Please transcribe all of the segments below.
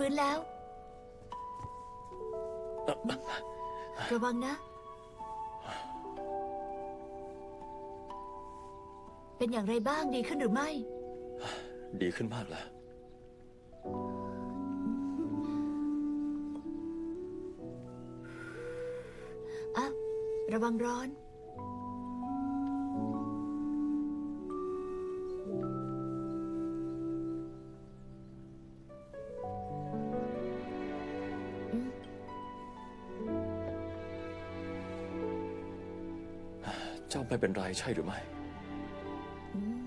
ฟื้นแล้ว ระวังนะ เป็นอย่างไรบ้างดีขึ้นหรือไม่ ดีขึ้นมากแล้วอะระวังร้อน เจ้าไม่เป็นไรใช่หรือไม่อืม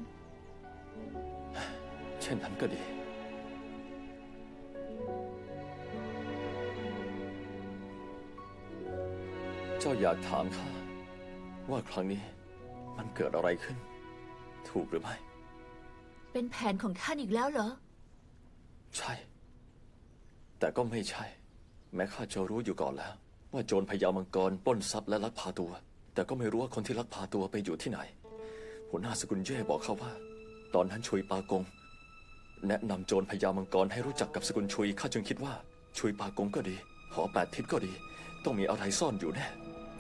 เช่นนั้นก็ดี เจ้าอยากถามข้าว่าครั้งนี้มันเกิดอะไรขึ้น ถูกหรือไม่ เป็นแผนของท่านอีกแล้วเหรอ ใช่ แต่ก็ไม่ใช่ แม้ข้าจะรู้อยู่ก่อนแล้ว ว่าโจรพญามังกรปล้นทรัพย์และลักพาตัว แต่ก็ไม่รู้ว่าคนที่ลักพาตัวไปอยู่ที่ไหน หัวหน้าสกุลเย่บอกเขาว่า ตอนนั้นชุยปากง แนะนำโจรพญามังกรให้รู้จักกับสกุลชุยข้าจึงคิดว่าชุยปากงก็ดีหอแปดทิศก็ดี ต้องมีอะไรซ่อนอยู่แน่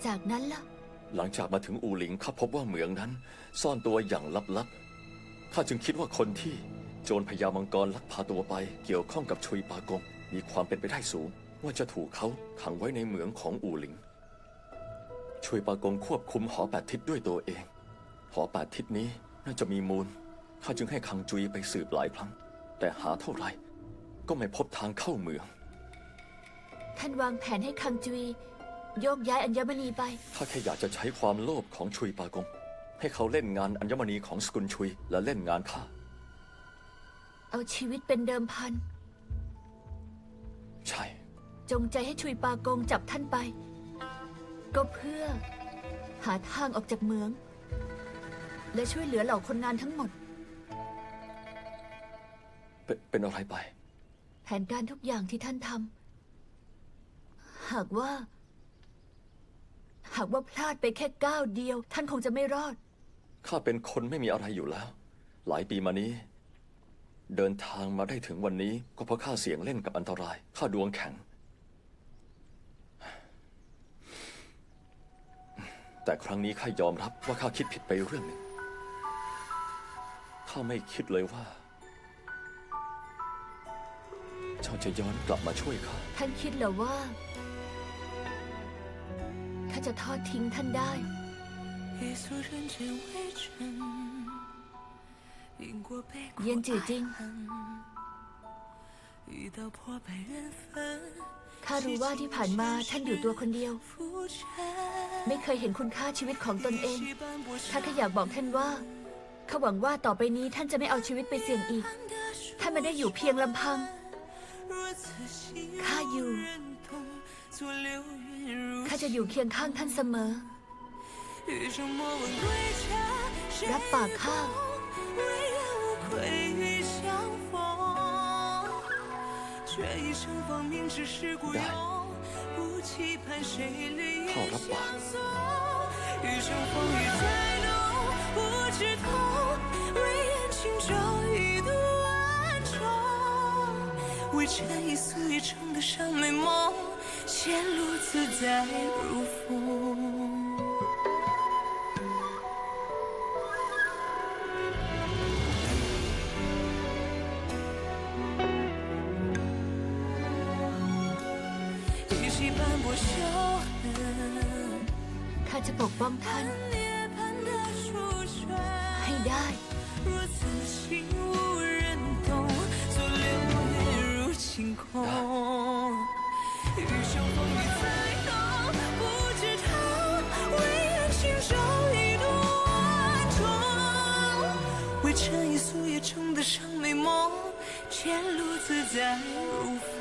จากนั้นล่ะ หลังจากมาถึงอูหลิงข้าพบว่าเหมืองนั้น ซ่อนตัวอย่างลับๆข้าจึงคิดว่าคนที่โจรพญามังกรลักพาตัวไปเกี่ยวข้องกับชุยปากง มีความเป็นไปได้สูง ว่าจะถูกเขาขังไว้ในเหมืองของอูหลิง ชุยปากงควบคุมหอแปดทิศด้วยตัวเอง หอแปดทิศนี้น่าจะมีมูล ข้าจึงให้คังจุยไปสืบหลายครั้ง แต่หาเท่าไหร่ ก็ไม่พบทางเข้าเมือง ท่านวางแผนให้คังจุยโยกย้ายอัญมณีไป ข้าแค่อยากจะใช้ความโลภของชุยปากง ให้เขาเล่นงานอัญมณีของสกุลชุยและเล่นงานข้า เอาชีวิตเป็นเดิมพัน ใช่ จงใจให้ชุยปากงจับท่านไป ก็เพื่อ หาทางออกจากเมือง และช่วยเหลือเหล่าคนงานทั้งหมด เป็นเป็นอะไรไป แผนการทุกอย่างที่ท่านทำหากว่า หากว่าพลาดไปแค่ก้าวเดียว ท่านคงจะไม่รอด ข้าเป็นคนไม่มีอะไรอยู่แล้ว หลายปีมานี้ เดินทางมาได้ถึงวันนี้ก็เพราะข้าเสียงเล่นกับอันตราย ข้าดวงแข็ง แต่ครั้งนี้ข้ายอมรับว่าข้าคิดผิดไปเรื่องหนึ่ง ข้าไม่คิดเลยว่า เจ้าจะย้อนกลับมาช่วยข้า ท่านคิดเหรอว่าข้าจะทอดทิ้งท่านได้ 一诉人 ข้ารู้ว่าที่ผ่านมาท่านอยู่ตัวคนเดียว ไม่เคยเห็นคุณค่าชีวิตของตนเองข้าแค่อยากบอกท่านว่าข้าหวังว่าต่อไปนี้ท่านจะไม่เอาชีวิตไปเสี่ยงอีก ท่านไม่ได้อยู่เพียงลำพังข้าอยู่ข้าจะอยู่เคียงข้างท่านเสมอ รับปากข้า 却一生放明知是孤勇，不期盼谁绿叶相送。余生风雨再浓，不知痛，唯愿轻舟一渡万重，为尘一素一程的尚美梦，前路自在如风。ข้าจะปกป้องท่าน 涅槃的书卷。 ให้ได้ 如此情无人懂，做流年如晴空。余生风雨再浓，不知痛，唯愿轻舟一渡万重。为陈一素也成的尚美梦， 寞，前路自在如风。